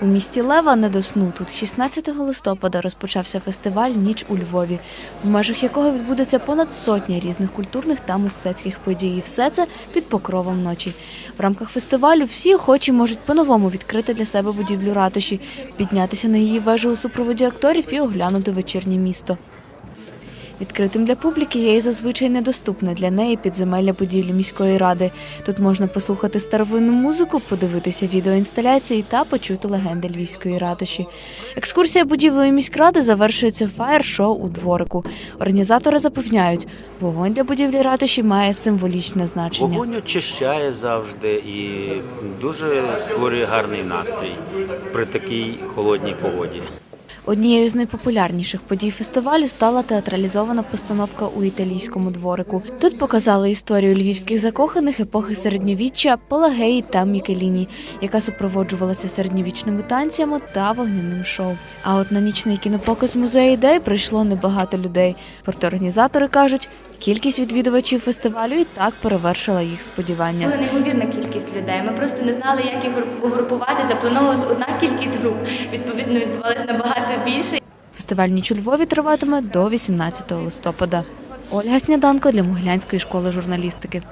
У місті Лева не до сну. Тут 16 листопада розпочався фестиваль Ніч у Львові, в межах якого відбудеться понад сотня різних культурних та мистецьких подій. І все це під покровом ночі. В рамках фестивалю всі охочі можуть по-новому відкрити для себе будівлю ратуші, піднятися на її вежу у супроводі акторів і оглянути вечірнє місто. Відкритим для публіки є і зазвичай недоступне для неї підземелля будівлі міської ради. Тут можна послухати старовинну музику, подивитися відеоінсталяції та почути легенди львівської ратуші. Екскурсія будівлею міськради завершується фаєр-шоу у дворику. Організатори запевняють, вогонь для будівлі ратуші має символічне значення. Вогонь очищає завжди і дуже створює гарний настрій при такій холодній погоді. Однією з найпопулярніших подій фестивалю стала театралізована постановка у італійському дворику. Тут показали історію львівських закоханих епохи середньовіччя Пелагеї та Мікеліні, яка супроводжувалася середньовічними танцями та вогняним шоу. А от на нічний кінопоказ музею ідей прийшло небагато людей. Проте організатори кажуть, кількість відвідувачів фестивалю і так перевершила їх сподівання. Була неймовірна кількість людей. Ми просто не знали, як їх групувати. Заплановувалась одна кількість груп. Відповідно, відбувалось набагато більше. Фестиваль ніч у Львові триватиме до 18 листопада. Ольга Сняданко для Могилянської школи журналістики.